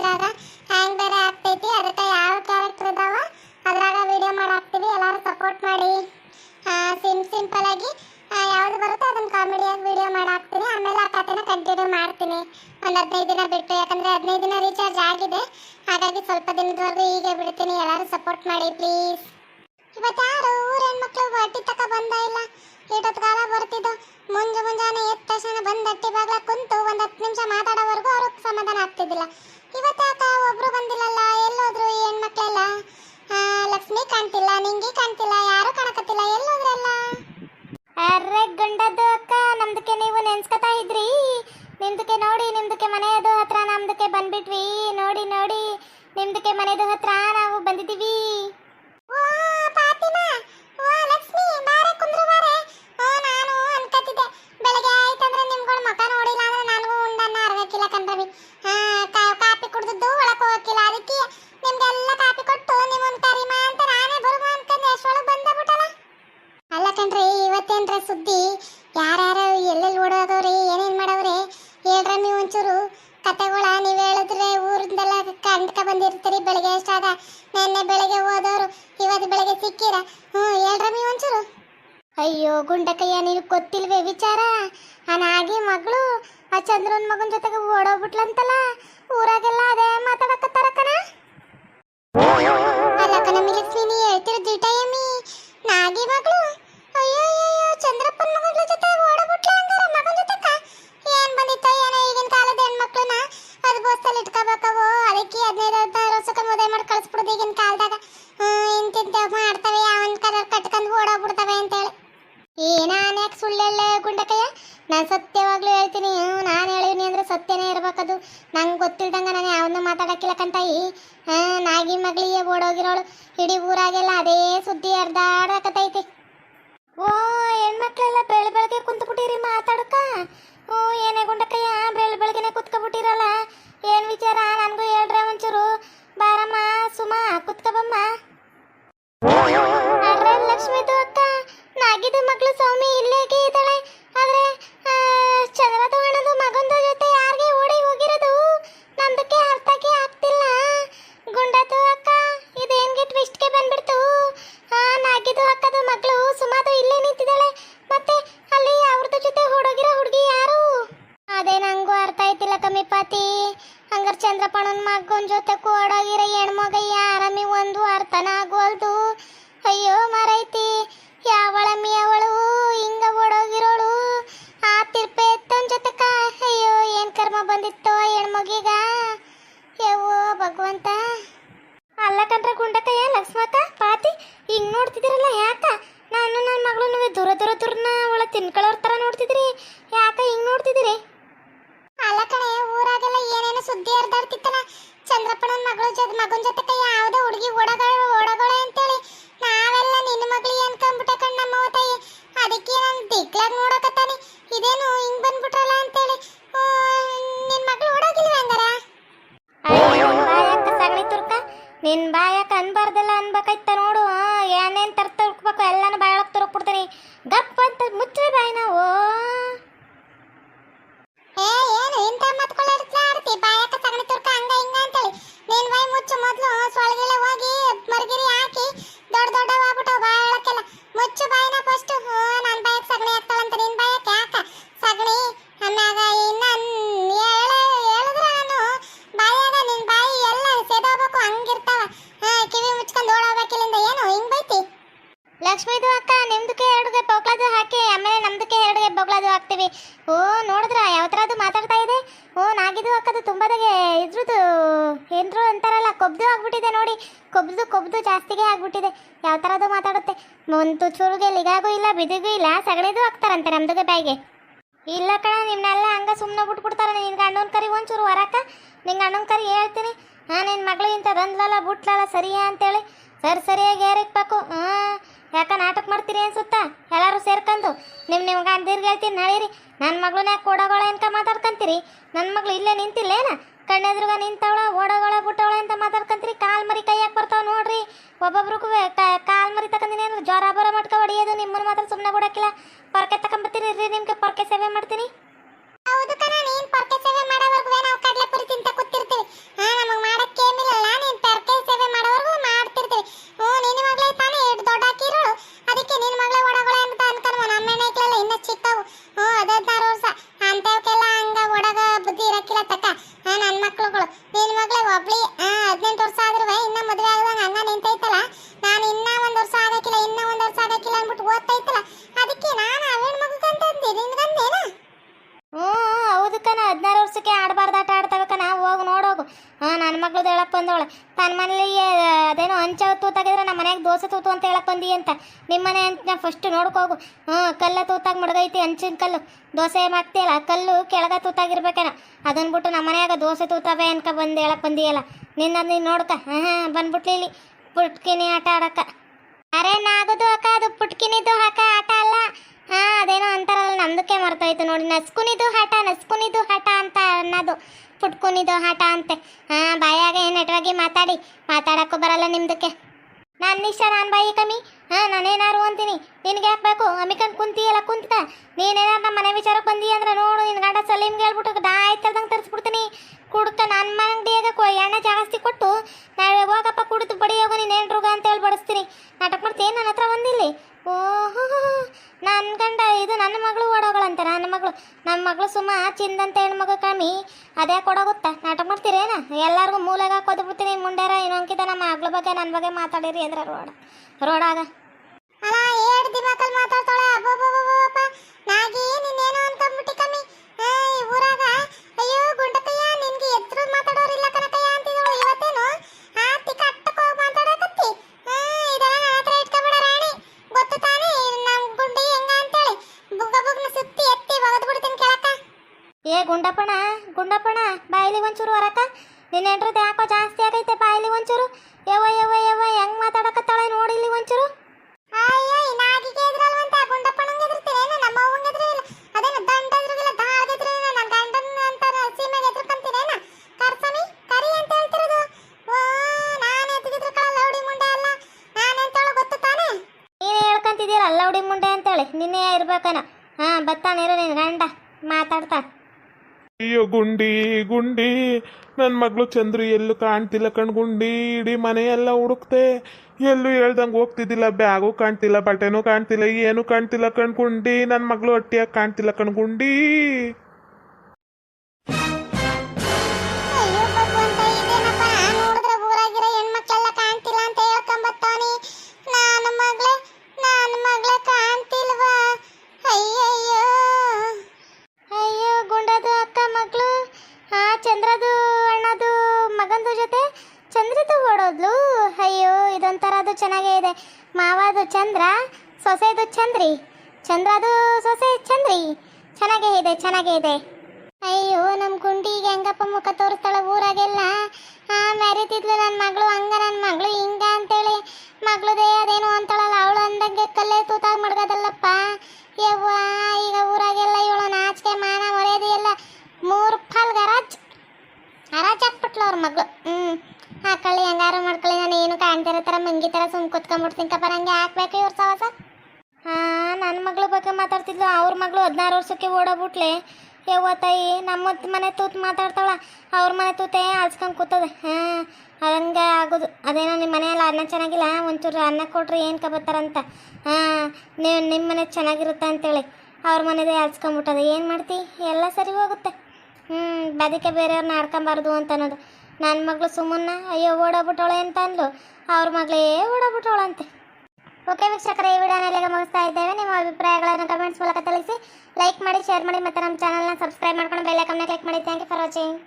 ಇದ್ರಾಗ ಹ್ಯಾಂಗ್ ಬೇರೆ ಆಗ್ತೈತಿ. ಅದಕ್ಕೆ ಯಾವ ಕ್ಯಾರೆಕ್ಟರ್ ಇದಾವ ಅದ್ರಾಗ ವಿಡಿಯೋ ಮಾಡಾಕ್ತೀವಿ. ಎಲ್ಲರೂ ಸಪೋರ್ಟ್ ಮಾಡಿ. ಸಿಮ್ ಸಿಂಪಲ್ ಆಗಿ ಯಾವ್ದು ಬರುತ್ತೋ ಅದನ್ನ ಕಾಮಿಡಿಯಾಗಿ ವಿಡಿಯೋ ಮಾಡಾಕ್ತೀನಿ. ಆಮೇಲೆ ಆ ಕಥೆನ ಕಂಟಿನ್ಯೂ ಮಾಡ್ತೀನಿ. ಒಂದು ಹದಿನೈದು ದಿನ ಬಿಟ್ಟು, ಯಾಕಂದ್ರೆ ಹದಿನೈದು ದಿನ ರೀಚಾರ್ಜ್ ಆಗಿದೆ. ಹಾಗಾಗಿ ಸ್ವಲ್ಪ ದಿನದವರೆಗೂ ಈಗ ಬಿಡ್ತೀನಿ. ಎಲ್ಲರೂ ಸಪೋರ್ಟ್ ಮಾಡಿ ಪ್ಲೀಸ್ ಇವತ್ತು ಯಾರು ಊರ ಹೆಣ್ಮಕ್ಳು ಹೊಟ್ಟಿ ತಕ ಬಂದ ಇಲ್ಲ? ಈಟೊತ್ತು ಕಾಲ ಬರ್ತಿದ್ದು. ಮುಂಜು ಮುಂಜಾನೆ ಎದ್ದ ತಕ್ಷಣ ಬಾಗ್ಲ ಕುಂತು ಒಂದು ಹತ್ತು ನಿಮಿಷ ಮಾತಾಡೋವರೆಗೂ ಅವ್ರಿಗೆ ಸಮಾಧಾನ ಆಗ್ತಿದ್ದಿಲ್ಲ. ಇವತ್ತು ಯಾಕ ಒಬ್ರು ಬಂದಿಲ್ಲಲ್ಲ ಎಲ್ಲೋದ್ರು ಈ ಹೆಣ್ಮಕ್ಳೆಲ್ಲ? ಲಕ್ಷ್ಮಿ ಕಾಣ್ತಿಲ್ಲ ನಿಂಗೆ ಕಾಣ್ತಿಲ್ಲ ಯಾರು ಕಾಣಕತ್ತಿಲ್ಲ ಎಲ್ಲೋದ್ರಲ್ಲ ಅರ್ರೆ ಗಂಡದ್ದು ಅಕ್ಕ ನಮ್ದಕ್ಕೆ ನೀವು ನೆನ್ಸ್ಕೊತಾ ಇದ್ರಿ ನಿಮ್ದಕ್ಕೆ ನೋಡಿ ನಿಮ್ದಕ್ಕೆ ಮನೆಯದು ಹತ್ರ ನಮ್ದಕ್ಕೆ ಬಂದ್ಬಿಟ್ವಿ ನೋಡಿ ನೋಡಿ ನಿಮ್ದಕ್ಕೆ ಮನೆಯದು ಹತ್ರ ನಾವು ಬಂದಿದ್ದೀವಿ ಓ ಫಾತಿಮಾ ಓ ಲಕ್ಷ್ಮಿ ಬಾರೆ ಕುಂದ್ರು ಬಾರೆ ಓ ನಾನು ಅನ್ಕತ್ತಿದ್ದೆ ಬೆಳಗ್ಗೆ ಆಯ್ತಂದ್ರೆ ನಿಮ್ಗಳು ಮಕ ನೋಡಿಲ್ಲ ಅಂದ್ರೆ ನನಗೂ ಉಂಡನ್ನ ಅರ್ಗಕ್ಕಿಲ್ಲ ಕಣ್ರವಿ ಹಾ ಕಾ- ಕಾಪಿ ಕುಡ್ದದ್ದು ಒಳಕ್ ಹೋಗಕ್ಕಿಲ್ಲ ಅದಕ್ಕೆ ನಿಮ್ಗೆಲ್ಲ ಕಾಪಿ ಕೊಟ್ಟು ನಿಮ್ಮನ್ ಕರಿಮಾ ಅಂತ ನಾನೇ ಬರುವ ಅನ್ಕಂಡೆ ಅಷ್ಟೊಳಗೆ ಬಂದ ಬಿಟ್ಟಲ್ಲ ಅಲ್ಲ ಕಣ್ರಿ ಇವತ್ತೇನ್ರ ಸುದ್ದಿ ಯಾರ್ಯಾರು ಎಲ್ಲೆಲ್ಲಿ ಓಡೋಗವ್ರಿ ಏನೇನ್ ಮಾಡವ್ರಿ ಹೇಳ್ರ ನೀವು ಒಂಚೂರು ಕತೆಗಳ ನೀವ್ ಹೇಳಿದ್ರೆ ಊರಿಂದೆಲ್ಲ ಕಂಡ್ಕ ಬಂದಿರ್ತೀರಿ. ಬೆಳಿಗ್ಗೆ ಎಷ್ಟಾದ ನೆನ್ನೆ ಬೆಳಿಗ್ಗೆ ಹೋದವರು, ಇವತ್ತು ಬೆಳಿಗ್ಗೆ ಸಿಕ್ಕಿರ? ಹ್ಞೂ, ಹೇಳ್ರ ನೀವು ಒಂಚೂರು. ಅಯ್ಯೋ, ಗುಂಡಕಯ್ಯ ನೀನು ಗೊತ್ತಿಲ್ವೇ ವಿಚಾರ? ಆ ಮಗಳು, ಆ ಚಂದ್ರನ್ ಮಗನ ಜೊತೆಗೆ ಓಡೋಗ್ಬಿಟ್ಲಂತಲ್ಲ? ಊರಾಗೆಲ್ಲ ಈಗಿನ ಕಾಲದಾಗ ಇಂತಿಂತ ಮಾಡ್ತವೆ, ಅವನ ಕಲರ್ ಕಟ್ಕೊಂಡು ಓಡೋಗ್ಬಿಡ್ತವೆ ಅಂತೇಳಿ. ಏ, ನಾನು ಯಾಕೆ ಸುಳ್ಳೆಲ್ಲ ಗುಂಡಕಯ್ಯ ನಾನು ಸತ್ಯವಾಗ್ಲೂ ಹೇಳ್ತೀನಿ ನಾನು ಹೇಳಿನಿ ಅಂದ್ರೆ ಸತ್ಯನೇ ಇರ್ಬೇಕದು. ನಂಗೆ ಗೊತ್ತಿಲ್ದಂಗ ನಾನು ಯಾವನ್ನೂ ಮಾತಾಡಕ್ಕಿಲ್ಲ ಕಂತಾಯಿ ನಾಗಿ ಮಗಳಿಗೆ ಓಡೋಗಿರೋಳು, ಇಡೀ ಊರಾಗೆಲ್ಲ ಅದೇ ಸುದ್ದಿ ಅರ್ಧಾಡಕತೈತಿ ಓ, ಹೆಣ್ಮಕ್ಳೆಲ್ಲ ಬೆಳೆ ಬೆಳಗ್ಗೆ ಕುಂತ್ಬಿಟ್ಟಿರಿ ಮಾತಾಡಕ? ಓ ಏನೇ ಗುಂಡಕಯ್ಯ ಬೆಳೆ ಬೆಳಗ್ಗೆನೆ ಕುತ್ಕೊಬಿಟ್ಟಿರಲ್ಲ? ಏನು ವಿಚಾರ? ಆಯ್ತಿಲ್ಲ ಕಮ್ಮಿ ಪಾತಿ. ಹಂಗಾರ ಚಂದ್ರಪ್ಪಣ್ಣನ ಮಗನ ಜೊತೆ ಕೂಡೋಗಿರ ಹೆಣ್ಮಗ ಯಾರಮ್ಮಿ ಒಂದು ಅರ್ಥನ ಆಗೋಲ್ದು. ಅಯ್ಯೋ ಮರೈತಿ ಯಾವಳಮ್ಮಿ ಅವಳು ಹಿಂಗ ಓಡೋಗಿರೋಳು. ಆ ತಿರ್ಪೆ ಎತ್ತನ್ ಜೊತೆಕ, ಅಯ್ಯೋ ಏನ್ ಕರ್ಮ ಬಂದಿತ್ತೋ ಹೆಣ್ಮಗೀಗ. ಯವ್ವೋ ಭಗವಂತ. ತರ್ ತುರ್ಕ್ಬೇಕು ಎಲ್ಲಾನು ಬಾಯೊಳಗೆ ತುರುಕ್ಬಿಡ್ತೀನಿ ಗಪ್ಪ ಅಂತ ಮುಚ್ಚೆ ಬಾಯಿ ನಾವು. ಏ, ಏನು ಇಂತ ಬಾಯಕ್ಕ ಬಾಯಿ ಮುಚ್ಚು ಹೋಗಿ ಮರ್ಗಿರಿ ಹಾಕಿ ದೊಡ್ಡ ದೊಡ್ಡ ಆಗ್ಬಿಟ್ಟು ಬಾಯೊಳಕ್ಕೆಲ್ಲ. ಮುಚ್ಚು ಬಾಯಿನ ಫಸ್ಟ್ ನಾನು ಬಾಯಕ್ ಸಗಣಿ ಹಾಕ್ತಾಳಂತ ನಿನ್ ಬಾಯಕ್ ಯಾಕ ಸಗಣಿ ಆಮ್ಯಾಗ ಇನ್ನ ಹೇಳ ಹೇಳಿದ್ರ ನಾನು ಬಾಯಾಗ ನಿನ್ ಬಾಯಿ ಎಲ್ಲ ಸೇದೋಗ್ಬೇಕು ಹಂಗಿರ್ತಾವ ಹಾ ಕಿವಿ ಮುಚ್ಕೊಂಡು ಓಡೋಗ್ಬೇಕಿಲ್ಲಿಂದ ಏನು ಹಿಂಗ್ ಬೈತಿ ಲಕ್ಷ್ಮಿದು ಅಕ್ಕ ನಿಮ್ದಕ್ಕೆ ಎರಡುಗೆ ಬೊಗ್ಳದು ಹಾಕಿ ಆಮೇಲೆ ನಮ್ದಕ್ಕೆ ಎರಡುಗೆ ಬೊಗ್ಳದು ಹಾಕ್ತೀವಿ ಓ ನೋಡಿದ್ರ ಯಾವ ಥರದ್ದು ಮಾತಾಡ್ತಾ ಇದೆ ಓ ಹಾಕೋದು ತುಂಬದಾಗೆ ಇದ್ರದ್ದು ಏನ್ರು ಅಂತಾರಲ್ಲ, ಕೊಬ್ದು ಆಗ್ಬಿಟ್ಟಿದೆ ನೋಡಿ. ಕೊಬ್ದು ಕೊಬ್ದು ಜಾಸ್ತಿಗೆ ಆಗ್ಬಿಟ್ಟಿದೆ. ಯಾವ ಥರದ್ದು ಮಾತಾಡುತ್ತೆ. ಒಂದು ಚೂರುಗೆ ಲಿಗಾಗೂ ಇಲ್ಲ, ಬಿದಿಗೂ ಇಲ್ಲ, ಸಗಣಿದು ಹಾಕ್ತಾರಂತೆ ನಮ್ದುಗೆ ಬಾಯಿಗೆ. ಇಲ್ಲ ಕಣ ನಿಮ್ಮನ್ನೆಲ್ಲ ಹಂಗ ಸುಮ್ಮನೆ ಬಿಟ್ಬಿಡ್ತಾರೆ ನಿನ್ಗೆ ಅಣ್ಣನ ಕರಿ ಒಂಚೂರು ಹೊರಕ ನಿಂಗೆ ಅಣ್ಣನ ಕರಿ ಹೇಳ್ತೀನಿ. ಹಾಂ ನಿನ್ನ ಮಗಳು ಇಂಥ ಬಂದ್ಲಲ್ಲ ಬಿಟ್ಲಲ್ಲ ಸರಿಯಾ ಅಂತೇಳಿ. ಸರಿ ಸರಿಯಾಗಿ ಏರಿಕ್ಬೇಕು ಹಾಂ ಯಾಕ ನಾಟಕ ಮಾಡ್ತೀರಿ ಅನ್ಸುತ್ತಾ? ಎಲ್ಲರೂ ಸೇರ್ಕೊಂಡು ನಿಮ್ಮ ನಿಮ್ಮ ಗಂಡೀರ್ಗೆ ಹೇಳ್ತೀನಿ, ನಡೀರಿ. ನನ್ನ ಮಗಳನ್ನ ಕೊಡಗೋಳ ಅಂತ ಮಾತಾಡ್ಕೊಂತೀರಿ. ನನ್ನ ಮಗಳು ಇಲ್ಲೇ ನಿಂತಿಲ್ಲೇನ ಕಣ್ಣೆದ್ರುಗ ನಿಂತವಳ, ಓಡೋಗಳ, ಬಿಟ್ಟವಳ ಅಂತ ಮಾತಾಡ್ಕೊಂತೀರಿ. ಕಾಲ್ ಮರಿ ಕೈಯಾಗ ಬರ್ತಾವ ನೋಡ್ರಿ. ಒಬ್ಬೊಬ್ರು ಕಾಲ್ ಮರಿ ತಗೊಂಡಿನಿ ಅಂದ್ರೆ ಜ್ವರ ಬರ ಮಟ್ಕ ಹೊಡಿಯೋದು ನಿಮ್ಮನ್ನ ಮಾತ್ರ ಸುಮ್ಮನೆ ಬಿಡಕ್ಕಿಲ್ಲ. ಪೊರ್ಕೆ ತಗೊಂಬರ್ತೀನಿ ರೀ ನಿಮ್ಗೆ ಪೊರ್ಕೆ ಸೇವೆ ಮಾಡ್ತೀನಿ. ಹೌದು ಕಣ, ನೀನ್ ಪೊರ್ಕೆ ಇಲ್ಲ ತಕ್ಕ ಆ, ನನ್ ಮಕ್ಳುಗಳು ನಿನ್ ಮಗ್ಳೆ ಒಬ್ಳಿ ಹದಿನೆಂಟು ವರ್ಷ ಆದ್ರೂ ಇನ್ನ ಮದ್ವೆ ಆಗದಂಗ ಹಂಗ ನಿಂತೈತಲ್ಲ ನಾನು ಇನ್ನ ಒಂದ್ ವರ್ಷ ಆಗಕ್ಕಿಲ್ಲ ಇನ್ನ ಒಂದ್ ವರ್ಷ ಆಗಕ್ಕಿಲ್ಲ ಅಂದ್ಬಿಟ್ಟು ಓದ್ತೈತಲ್ಲ ಅದಕ್ಕೆ ನಾನು ಅವಳ ಮಗಕ್ಕಂತ ಅಂದೆ ನಿನ್ಗಂದೇನ ಹ್ಞೂ ಹೌದು ಕಣ ಹದಿನಾರು ವರ್ಷಕ್ಕೆ ಆಡಬಾರ್ದು ಆಟ ಆಡ್ತವೆ ಕಣ ಹೋಗು ನೋಡೋಗು ಹಾಂ ನನ್ನ ಮಗ್ಳದ್ದು ಹೇಳಕ್ ಬಂದವಳೆ. ತನ್ನ ಮನೇಲಿ ಅದೇನೋ ಹಂಚ ತೂತಾಗಿದ್ರೆ ನಮ್ಮ ಮನೆಗೆ ದೋಸೆ ತೂತು ಅಂತ ಹೇಳಕ್ ಬಂದಿ ಅಂತ. ನಿಮ್ಮ ಮನೆ ಅಂತ ನಾ ಫಸ್ಟ್ ನೋಡ್ಕೋಗು ಹ್ಞೂ, ಕಲ್ಲ ತೂತಾಗ ಮಡಗೈತಿ ಹಂಚಿನ ಕಲ್ಲು. ದೋಸೆ ಮಾಡ್ತೀಯಲ್ಲ, ಕಲ್ಲು ಕೆಳಗ ತೂತಾಗಿರ್ಬೇಕೇನ ಅದನ್ನ ಬಿಟ್ಟು ನಮ್ಮ ಮನೆಯಾಗ ದೋಸೆ ತೂತಾವೆ ಅನ್ಕ ಬಂದು ಹೇಳಕ್ ಬಂದಿಯಲ್ಲ. ನಿನ್ನ ನೀನು ನೋಡ್ಕ. ಹಾಂ ಹಾಂ ಬಂದ್ಬಿಟ್ಲಿ ಇಲ್ಲಿ. ಪುಟ್ಕಿನಿ ಆಟ ಆಡಕ್ಕ ಅರೆ ನಾಗದು ಅಕ್ಕ ಅದು ಪುಟ್ಕಿನಿದು ಹಾಕ ಆಟ ಅಲ್ಲ. ಹಾಂ, ಅದೇನೋ ಅಂತಾರಲ್ಲ ನಮ್ದಕ್ಕೆ ಮರ್ತೋಯ್ತು ನೋಡಿ. ನಸ್ಕುನಿದು ಹಠ ನಸ್ಕುನಿದು ಹಠ ಅಂತ ಅನ್ನೋದು. ಪುಟ್ಕುನಿದು ಆಟ ಅಂತೆ. ಹಾ, ಬಾಯಾಗ ಏನು ನೆಟ್ವಾಗಿ ಮಾತಾಡಿ. ಮಾತಾಡಕ್ಕೂ ಬರಲ್ಲ ನಿಮ್ದಕ್ಕೆ. ನಾನು ಇಷ್ಟ ನಾನು ಬಾಯಿ ಕಮ್ಮಿ. ಹಾ, ನಾನೇನಾರು ಅಂತೀನಿ. ನಿನ್ಗೆ ಯಾಕೆ ಬೇಕು? ಅಮಿಕನ್ ಕುಂತಿಯಲ್ಲ ಕುಂತ ನೀನೇನಾರು ನಮ್ಮ ಮನೆ ವಿಚಾರಕ್ಕೆ ಬಂದಿ ಅಂದ್ರೆ ನೋಡು ನಿನ್ನ ಗಂಡ ಸಲೀಮ್ಗೆ ಹೇಳ್ಬಿಟ್ಟು ದಾಯ್ತದಂಗೆ ತರಿಸ್ಬಿಡ್ತೀನಿ. ಕುಡ್ಕ ನನ್ನ ಮಂಡಿಯಾಗ ಕೊ ಎಣ್ಣೆ ಜಾಸ್ತಿ ಕೊಟ್ಟು ನಾಳೆ ಹೋಗಪ್ಪ ಕುಡಿದು ಬಡಿ ಹೋಗು ನೀನು ಏನ್ರುಗ ಅಂತ ಹೇಳಿ ಬಡಿಸ್ತೀನಿ ನಾಟಕ ಮಾಡ್ತೀನಿ ನನ್ನ ಹತ್ರ ಬಂದಿಲ್ಲಿ? ಓಹೋ ನನ್ನ ಗಂಡ ಇದು ನನ್ನ ಮಗಳು ಓಡೋಗಳಂತೆ, ನನ್ನ ಮಗಳು. ನನ್ನ ಮಗಳು ಸುಮ್ಮ ಚಿಂದಂತ ಹೆಣ್ಮಗು ಕಮ್ಮಿ. ಅದೇ ಕೊಡೋಗುತ್ತಾ? ನಾಟಕ ಮಾಡ್ತೀರೇನ? ಎಲ್ಲರಿಗೂ ಮೂಲೆಗೆ ಹಾಕೋದು ಬಿಡ್ತೀನಿ, ಮುಂಡಾರ ಇನ್ನೊಂಕಿತ ನಮ್ಮ ಮಗಳ ಬಗ್ಗೆ ನನ್ನ ಬಗ್ಗೆ ಮಾತಾಡಿರಿ ಅಂದ್ರೆ ರೋಡ. ರೋಡಾಗ. ಅಲ್ಲ ಏಡ್ ದಿಮಾಕಲ್ ಮಾತಾಡ್ತಾಳೆ. ಅಬ್ಬಬ್ಬಬ್ಬಪ್ಪ ನಾಗಿ ನೀನೇನೋ ಅನ್ಕೊಂಡ್ಬಿಟ್ಟಿ ಕಮ್ಮಿ ಆ, ಈ ಊರಾಗ ಅಯ್ಯೋ ಗುಂಡಕಯ್ಯ ನಿನ್ಗೆ ಎದ್ರು ಮಾತಾಡೋರಿಲ್ಲ ಕನಕಯ್ಯ ಅಂತಿದಳು ಇವತ್ತೇನು ಆ ತಿಕ್ಕ ಅಟ್ಟಕ್ಕೆ ಹೋಗಿ ಮಾತಾಡಕತ್ತಿ ಆ, ಇದೆಲ್ಲ ನನ್ನ ಹತ್ರ ಇಟ್ಕೊಬೇಡ ರಾಣಿ ಗೊತ್ತು ತಾನೇ ನಮ್ ಗುಂಡಿ ಹೆಂಗ ಅಂತೇಳಿ ಬುಗ್ಗ ಬುಗ್ನ ಸುತ್ತಿ ಎತ್ತಿ ಒಗದ್ ಬಿಡ್ತೀನಿ ಕೆಳಕ ಏ ಗುಂಡಪ್ಪಣ ಗುಂಡಪ್ಪಣ ಬಾಯಿಲಿ ಒಂಚೂರು ಹೊರಕ. ನಿನ್ನ ಹೆಂಡ್ರದ್ದು ಯಾಕೋ ಜಾಸ್ತಿ ಆಗೈತೆ ಬಾಯಿಲಿ ಒಂಚೂರು. ಯವ್ವ ಯವ್ವ ಯವ್ವ, ಹೆಂಗ್ ಮಾತಾಡಕತ್ತಾಳೆ ನೋಡಿಲಿ ಒಂಚೂರು. ಅಯ್ಯೋ ನಾಗಿಗೆ ಎದ್ರಲ್ವಂತ ಗುಂಡಪ್ಪನಂಗೆ ಎದ್ರತೀರೇನು ನಮ್ಮ ಅವ್ವಂಗೆ ಎದ್ರಿಲ್ಲ ಅದೇನು ದಂಡ ಎದ್ರಿಗಿಲ್ಲ ದಾಳ್ ಎದ್ರಿಲ್ಲ ನನ್ನ ಗಂಡನ ಅಂತಾರ ಸೀಮೆಗೆ ಎದ್ರಕಂತೀನೇನ ಕರ್ಸಮಿ ಕರಿ ಅಂತ ಹೇಳ್ತಿರೋದು ಓ ನಾನು ಎದ್ರಿಗಿದ್ರ ಕಳ ಲೌಡಿ ಮುಂಡೆ ಅಲ್ಲ ನಾನು ಅಂತೇಳು ಗೊತ್ತು ತಾನೇ ನೀನೇ ಹೇಳ್ಕೊಂತಿದ್ದೀರ ಲೌಡಿ ಮುಂಡೆ ಅಂತೇಳಿ ನಿನ್ನೆ ಇರ್ಬೇಕನ ಹಾ ಬತ್ತಾನಿರು ನಿನ್ ಗಂಡ ಮಾತಾಡ್ತಾ ಅಯ್ಯೋ ಗುಂಡಿ ಗುಂಡಿ. ನನ್ನ ಮಗಳು ಚಂದ್ರು ಎಲ್ಲೂ ಕಾಣ್ತಿಲ್ಲ ಕಣ್ ಗುಂಡಿ, ಇಡೀ ಮನೆಯೆಲ್ಲ ಹುಡುಕ್ತೆ. ಎಲ್ಲೂ ಹೇಳ್ದಂಗೆ ಹೋಗ್ತಿದ್ದಿಲ್ಲ, ಬ್ಯಾಗು ಕಾಣ್ತಿಲ್ಲ, ಬಟ್ಟೆನೂ ಕಾಣ್ತಿಲ್ಲ, ಏನೂ ಕಾಣ್ತಿಲ್ಲ ಕಣ್ ಗುಂಡಿ. ನನ್ನ ಮಗಳು ಹೊಟ್ಟಿಯಾಗಿ ಕಾಣ್ತಿಲ್ಲ ಕಣ್ ಗುಂಡಿ. ಇದೆ. ಮಾವದು ಚಂದ್ರ, ಸೊಸೆದು ಚಂದ್ರಿ. ಚಂದ್ರದು ಸೊಸೆ ಚಂದ್ರಿ. ಚೆನ್ನಾಗೇ ಇದೆ ಚೆನ್ನಾಗೇ ಇದೆ. ಅಯ್ಯೋ ನಮ್ಮ ಗುಂಡಿಗೆ ಹೆಂಗಪ್ಪ ಮುಖ ತೋರಿಸ್ತಾಳೆ ಊರಾಗೆಲ್ಲ. ಮೆರಿತಿದ್ಲು ನನ್ನ ಮಗಳು, ಹಂಗ ನನ್ನ ಮಗಳು ಹಿಂಗ ಅಂತೇಳಿ. ಮಗಳದೇ ಅದೇನು ಅಂತಾಳಲ್ಲ, ಅವಳು ಅಂದಂಗೆ ಕಲ್ಲೇ ತೂತಾಗ ಮಡ್ಗದಲ್ಲಪ್ಪ. ಯವ್ವ, ಈಗ ಊರಾಗೆಲ್ಲ ಇವಳು ನಾಚಿಕೆ, ಮಾನ, ಮರ್ಯಾದೆ ಎಲ್ಲ ಮೂರು ಪಾಲ್ಗೆ ಅರಾಜ್ ಹರಾಜ್ ಹಾಕ್ಬಿಟ್ಲು ಅವ್ರ ಮಗಳು. ಹ್ಮ್ ಹೆಂಗಾರು ಮಾಡ್ಕೊಳ್ಳಿ ನಾನು ಏನು ಕಾಣ್ತಿರೋ ಥರ ಮಂಗಿ ಥರ ಸುಮ್ ಕುತ್ಕೊಂಡ್ಬಿಡ್ತೀನಿ ಕಪ್ಪ. ನಂಗೆ ಹಾಕ್ಬೇಕು ಇವ್ರ ಸವಾಸ ಹಾ ನನ್ನ ಮಗಳ ಬಗ್ಗೆ ಮಾತಾಡ್ತಿದ್ಲು. ಅವ್ರ ಮಗಳು ಹದಿನಾರು ವರ್ಷಕ್ಕೆ ಓಡೋಗ್ಬಿಟ್ಲೆ. ಯವ್ವ ತಾಯಿ ನಮ್ಮ ಮನೆ ತೂತ್ ಮಾತಾಡ್ತಾಳ. ಅವ್ರ ಮನೆ ತೂತೆ ಅಳ್ಸ್ಕೊಂಡ್ ಕೂತದೆ. ಹಾಂ, ಹಂಗೆ ಆಗೋದು. ಅದೇನೋ ನಿಮ್ಮ ಮನೆಯಲ್ಲಿ ಅನ್ನ ಚೆನ್ನಾಗಿಲ್ಲ? ಒಂಚೂರು ಅನ್ನ ಕೊಟ್ರೆ ಏನು ಕಬತ್ತಾರಂತ ಹಾಂ, ನೀವು ನಿಮ್ಮ ಮನೆ ಚೆನ್ನಾಗಿರುತ್ತೆ ಅಂತೇಳಿ. ಅವ್ರ ಮನೆದೇ ಅಳ್ಸ್ಕೊಂಬಿಟ್ಟದೆ ಏನು ಮಾಡ್ತಿ? ಎಲ್ಲ ಸರಿ ಹೋಗುತ್ತೆ. ಹ್ಞೂ ಬದಕೆ ಬೇರೆಯವ್ರನ್ನ ಆಡ್ಕೊಂಬಾರ್ದು ಅಂತ ಅನ್ನೋದು. ನನ್ನ ಮಗಳು ಸುಮ್ಮನ್ನ ಅಯ್ಯೋ ಓಡೋಗ್ಬಿಟ್ಟವಳೆ ಅಂತ ಅಂದ್ಲು ಅವ್ರ ಮಗಳೇ ಓಡೋಗ್ಬಿಟ್ಟವಳಂತೆ ಓಕೆ ವೀಕ್ಷಕರೇ, ಈ ವಿಡಿಯೋನ ಇಲ್ಲಿಗೆ ಮುಗಿಸ್ತಾ ಇದ್ದೇವೆ. ನಿಮ್ಮ ಅಭಿಪ್ರಾಯಗಳನ್ನು ಕಮೆಂಟ್ಸ್ ಮೂಲಕ ತಿಳಿಸಿ ಲೈಕ್ ಮಾಡಿ ಶೇರ್ ಮಾಡಿ, ಮತ್ತು ನಮ್ಮ ಚಾನಲ್ನ ಸಬ್ಸ್ಕ್ರೈಬ್ ಮಾಡ್ಕೊಂಡು ಬೆಲ್ ಐಕನ್ನ ಕ್ಲಿಕ್ ಮಾಡಿ. Thank you for watching